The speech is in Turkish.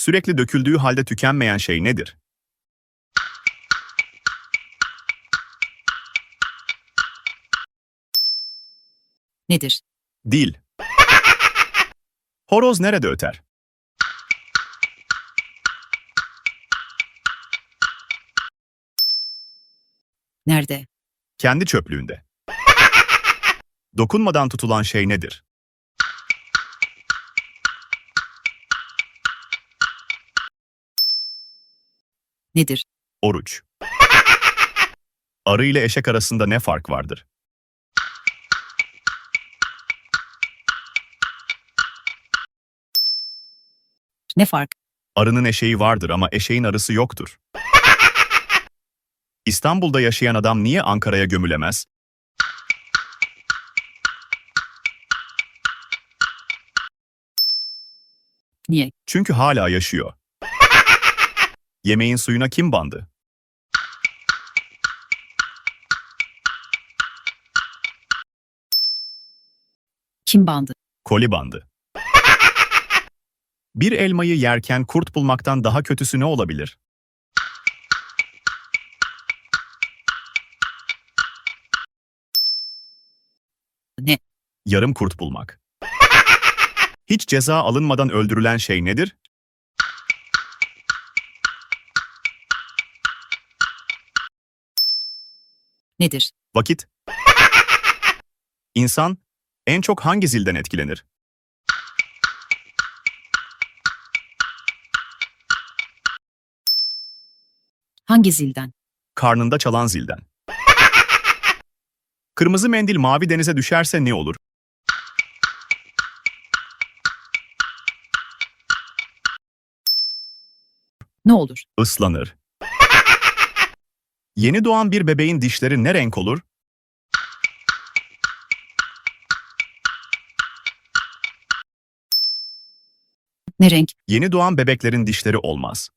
Sürekli döküldüğü halde tükenmeyen şey nedir? Nedir? Dil. Horoz nerede öter? Nerede? Kendi çöplüğünde. Dokunmadan tutulan şey nedir? Nedir? Oruç. Arı ile eşek arasında ne fark vardır? Ne fark? Arının eşeği vardır ama eşeğin arısı yoktur. İstanbul'da yaşayan adam niye Ankara'ya gömülemez? Niye? Çünkü hala yaşıyor. Yemeğin suyuna kim bandı? Kim bandı? Koli bandı. Bir elmayı yerken kurt bulmaktan daha kötüsü ne olabilir? Ne? Yarım kurt bulmak. Hiç ceza alınmadan öldürülen şey nedir? Nedir? Vakit. İnsan en çok hangi zilden etkilenir? Hangi zilden? Karnında çalan zilden. Kırmızı mendil mavi denize düşerse ne olur? Ne olur? Islanır. Yeni doğan bir bebeğin dişleri ne renk olur? Ne renk? Yeni doğan bebeklerin dişleri olmaz.